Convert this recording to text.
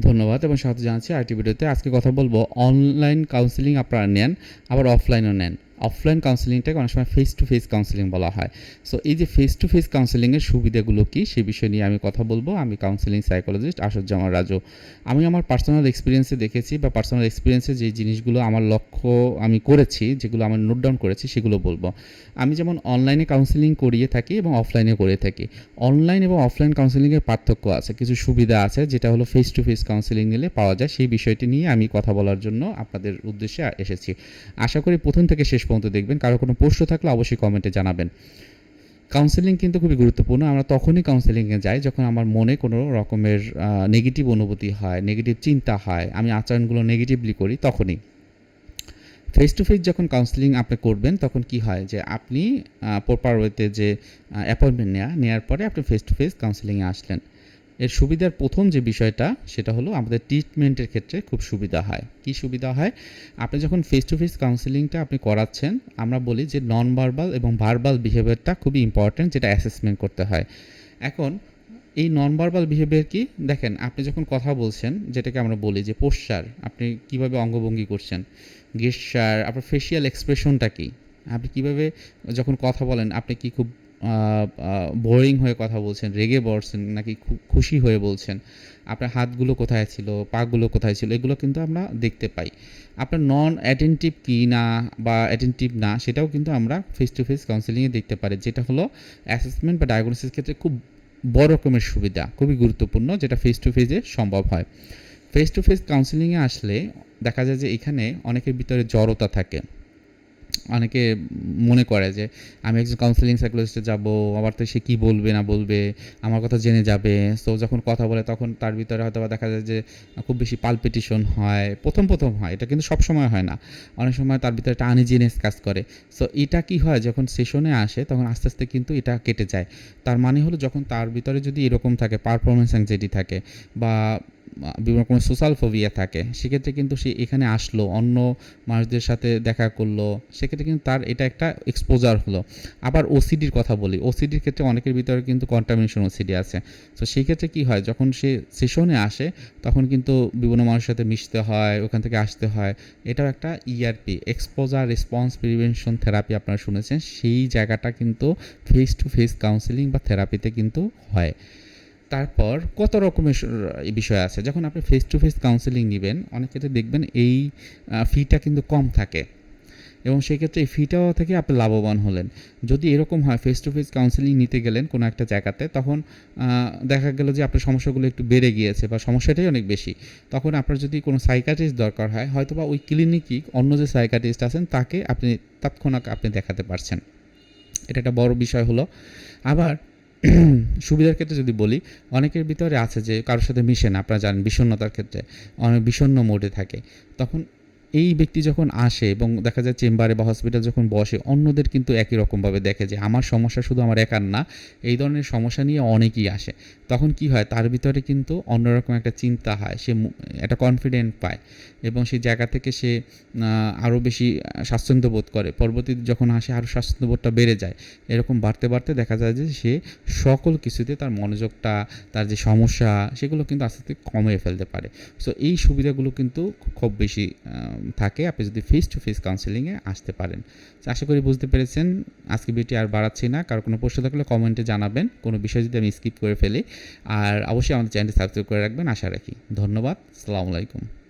ধন্যবাদ এবং স্বাগত জানাচ্ছি আরেকটি ভিডিওতে। আজকে কথা বলব অনলাইন কাউন্সিলিং আপনারা নেন, আবার অফলাইনও নেন। অফলাইন কাউন্সিলিংটাকে অনেক সময় ফেস টু ফেস কাউন্সিলিং বলা হয়। সো এই যে ফেস টু ফেস কাউন্সিলিংয়ের সুবিধাগুলো কী, সে বিষয় নিয়ে আমি কথা বলব। আমি কাউন্সিলিং সাইকোলজিস্ট আসাদুজ্জামান রাজু। আমি আমার পার্সোনাল এক্সপিরিয়েন্সে দেখেছি বা পার্সোনাল এক্সপিরিয়েন্সে যে জিনিসগুলো আমার লক্ষ্য আমি করেছি, যেগুলো আমার নোট ডাউন করেছি, সেগুলো বলব। আমি যেমন অনলাইনে কাউন্সিলিং করিয়ে থাকি এবং অফলাইনে করে থাকি। অনলাইন এবং অফলাইন কাউন্সিলিংয়ের পার্থক্য আছে, কিছু সুবিধা আছে, যেটা হলো ফেস টু ফেস কাউন্সিলিং নিলে পাওয়া যায়। সেই বিষয়টি নিয়ে আমি কথা বলার জন্য আপনাদের উদ্দেশ্যে এসেছি। আশা করি প্রথম থেকে শেষ পর্যন্ত দেখবেন। কারও কোনো প্রশ্ন থাকলে অবশ্যই কমেন্টে জানাবেন। কাউন্সেলিং কিন্তু খুবই গুরুত্বপূর্ণ। আমরা তখনই কাউন্সেলিংয়ে যাই যখন আমার মনে কোনো রকমের নেগেটিভ অনুভূতি হয় নেগেটিভ চিন্তা হয়, আমি আচরণগুলো নেগেটিভলি করি তখনই। ফেস টু ফেস যখন কাউন্সেলিং আপনি করবেন তখন কি হয় যে আপনি প্রপার ওয়েতে যে অ্যাপয়েন্টমেন্ট নেওয়া নেওয়ার পরে আপনি ফেস টু ফেস কাউন্সেলিংয়ে আসলেন। এর সুবিধার প্রথম যে বিষয়টা, সেটা হলো আমাদের ট্রিটমেন্টের ক্ষেত্রে খুব সুবিধা হয়। কি সুবিধা হয়? আপনি যখন ফেস টু ফেস কাউন্সেলিংটা আপনি করাচ্ছেন, আমরা বলি যে নন ভার্বাল এবং ভার্বাল বিহেভিয়ারটা খুবই ইম্পর্ট্যান্ট যেটা অ্যাসেসমেন্ট করতে হয়। এখন, এই নন ভার্বাল বিহেভিয়ার কি? দেখেন, আপনি যখন কথা বলছেন, যেটাকে আমরা বলি যে পোশ্চার আপনি কীভাবে অঙ্গভঙ্গি করছেন গেস্টার আপনার ফেসিয়াল এক্সপ্রেশনটা কি? আপনি কীভাবে যখন কথা বলেন, আপনি কি খুব বোরিং হয়ে কথা বলছেন, রেগে বলছেন নাকি খুশি হয়ে বলছেন, আপনার হাতগুলো কোথায় ছিল, পাগুলো কোথায় ছিল, এগুলো কিন্তু আমরা দেখতে পাই। আপনার নন অ্যাটেন্টিভ কি না বা অ্যাটেন্টিভ না, সেটাও কিন্তু আমরা ফেস টু ফেস কাউন্সিলিংয়ে দেখতে পারি, যেটা হলো অ্যাসেসমেন্ট বা ডায়াগনোসিস ক্ষেত্রে খুব বড় রকমের সুবিধা, খুবই গুরুত্বপূর্ণ, যেটা ফেস টু ফেসে সম্ভব হয়। ফেস টু ফেস কাউন্সিলিংয়ে আসলে দেখা যায় যে এখানে অনেকের ভিতরে জড়তা থাকে। অনেকে মনে করে যে, আমি একজন কাউন্সিলিং সাইকোলজিস্টে যাব, আবার তো সে কী বলবে, না বলবে, আমার কথা জেনে যাবে। সো যখন কথা বলে, তখন তার ভিতরে হয়তো দেখা যায় যে, খুব বেশি পালপিটিশন হয়, প্রথম প্রথম হয়। এটা কিন্তু সব সময় হয় না। অনেক সময় তার ভিতরে একটা আনিজিনেস কাজ করে। সো এটা কি হয়? যখন সেশনে আসে, তখন আস্তে আস্তে কিন্তু এটা কেটে যায়। তার মানে হলো, যখন তার ভিতরে যদি এরকম থাকে পারফরমেন্স অ্যাংজাইটি থাকে, বা বিভিন্ন রকমের সোশ্যাল ফোবিয়া থাকে। সেক্ষেত্রে কিন্তু সে এখানে আসলো, অন্য মানুষদের সাথে দেখা করল, সেক্ষেত্রে কিন্তু তার এটা একটা এক্সপোজার হলো। আবার ওসিডির কথা বলি ওসিডির ক্ষেত্রে অনেকের ভিতরে কিন্তু কন্টামিনেশন ওসিডি আছে। তো সেই ক্ষেত্রে কী হয়, যখন সে সেশনে আসে, তখন কিন্তু বিভিন্ন মানুষের সাথে মিশতে হয়, ওখান থেকে আসতে হয়। এটাও একটা ERP exposure response prevention therapy আপনারা শুনেছেন, সেই জায়গাটা কিন্তু ফেস টু ফেস কাউন্সিলিং বা থেরাপিতে কিন্তু হয়। তারপর কত রকমের বিষয় আছে। যখন আপনি ফেস টু ফেস কাউন্সেলিং নেবেন, অনেক ক্ষেত্রে দেখবেন এই ফিটা কিন্তু কম থাকে। এবং সেক্ষেত্রে এই ফিটাও থেকে আপনি লাভবান হলেন। যদি এরকম হয় ফেস টু ফেস কাউন্সেলিং নিতে গেলেন কোনো একটা জায়গাতে, তখন দেখা গেল যে আপনার সমস্যাগুলো একটু বেড়ে গিয়েছে বা সমস্যাটাই অনেক বেশি। তখন আপনার যদি কোনো সাইকাটিস্ট দরকার হয়, হয়তো বা ওই ক্লিনিকই অন্য যে সাইকাটিস্ট আছেন, তাকে আপনি তৎক্ষণাৎ আপনি দেখাতে পারছেন। এটা একটা বড় বিষয় হলো। আবার সুবিধার ক্ষেত্রে যদি বলি, অনেকের ভিতরে আছে যে কারোর সাথে মিশে না, আপনারা জানেন বিষণ্ণতার ক্ষেত্রে, অনেক বিষণ্ণ মোডে থাকে। তখন এই ব্যক্তি যখন আসে এবং দেখা যায় চেম্বারে বা হসপিটাল যখন বসে, অন্যদের কিন্তু একই রকমভাবে দেখে যে, আমার সমস্যা শুধু আমার একার না, এই ধরনের সমস্যা নিয়ে অনেকেই আসে। তখন কি হয়? তার ভিতরে কিন্তু অন্যরকম একটা চিন্তা হয়, সে একটা কনফিডেন্ট পায় এবং সেই জায়গা থেকে সে আরও বেশি স্বাচ্ছন্দ্য বোধ করে। পরবর্তীতে যখন আসে, আরও স্বাচ্ছন্দ্যবোধটা বেড়ে যায়। এরকম বাড়তে বাড়তে দেখা যায় যে, সে সকল কিছুতে তার মনোযোগটা, তার যে সমস্যা, সেগুলো কিন্তু আস্তে আস্তে কমিয়ে ফেলতে পারে। সো এই সুবিধাগুলো কিন্তু খুব বেশি থাকে, আপনি যদি ফেস টু ফেস কাউন্সেলিংয়ে আসতে পারেন। আশা করি বুঝতে পেরেছেন, আজকে ভিডিও আর বাড়াচ্ছি না। কারও কোনো প্রশ্ন থাকলে কমেন্টে জানাবেন, কোনো বিষয় যদি আমি স্কিপ করে ফেলি। আর অবশ্যই আমাদের চ্যানেলটি সাবস্ক্রাইব করে রাখবেন, আশা রাখি। ধন্যবাদ আলাইকুম।